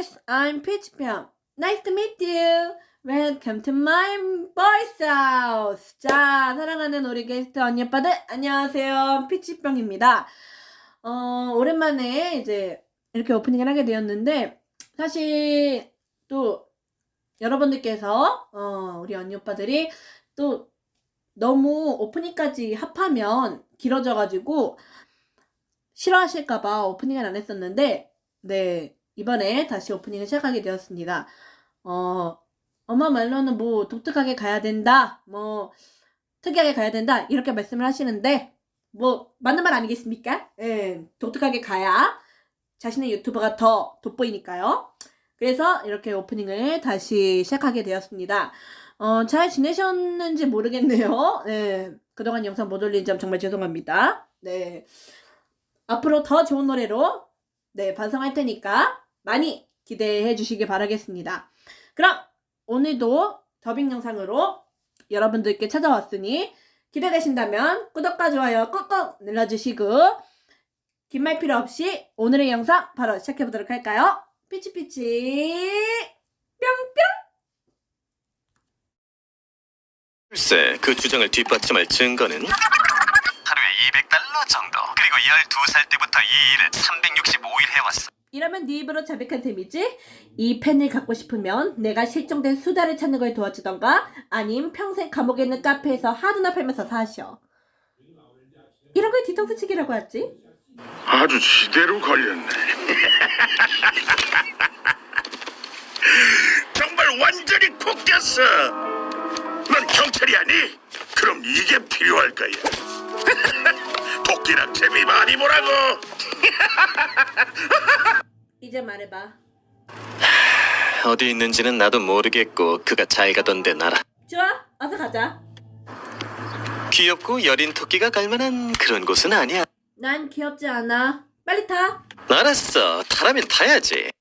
guys, I'm Peach Pyong. Nice to meet you. Welcome to my boys house. 자, 사랑하는 우리 게스트 언니 오빠들 안녕하세요. 피치병입니다. 어, 오랜만에 이제 이렇게 오프닝을 하게 되었는데 사실 또 여러분들께서 어, 우리 언니 오빠들이 또 너무 오프닝까지 합하면 길어져가지고 싫어하실까봐 오프닝을 안 했었는데 네 이번에 다시 오프닝을 시작하게 되었습니다. 어 엄마 말로는 뭐 독특하게 가야 된다, 뭐 특이하게 가야 된다 이렇게 말씀을 하시는데 뭐 맞는 말 아니겠습니까? 예, 독특하게 가야 자신의 유튜버가 더 돋보이니까요. 그래서 이렇게 오프닝을 다시 시작하게 되었습니다. 어, 잘 지내셨는지 모르겠네요. 네. 그동안 영상 못 올린 점 정말 죄송합니다. 네. 앞으로 더 좋은 노래로, 네, 반성할 테니까 많이 기대해 주시길 바라겠습니다. 그럼, 오늘도 더빙 영상으로 여러분들께 찾아왔으니 기대되신다면 구독과 좋아요 꾹꾹 눌러주시고, 긴 말 필요 없이 오늘의 영상 바로 시작해 보도록 할까요? 피치피치, 뿅뿅! 글쎄, 그 주장을 뒷받침할 증거는 하루에 200달러 정도. 그리고 12살 때부터 이 일을 365일 해왔어. 이러면 네 입으로 자백한 셈이지? 이 펜을 갖고 싶으면 내가 실종된 수다를 찾는 걸 도와주던가 아님 평생 감옥에 있는 카페에서 하드나 팔면서 사셔. 이런 걸 뒤통수 치기라고 하지? 아주 지대로 걸렸네. 정말 완전히 콕 꼈어. 넌 경찰이 아니? 그럼 이게 필요할 거야. 도끼랑 재미 많이 보라고. 이제 말해봐. 어디 있는지는 나도 모르겠고 그가 잘 가던 데 나라. 좋아, 어서 가자. 귀엽고 여린 토끼가 갈만한 그런 곳은 아니야. 난 귀엽지 않아. 빨리 타. 알았어, 타라면 타야지.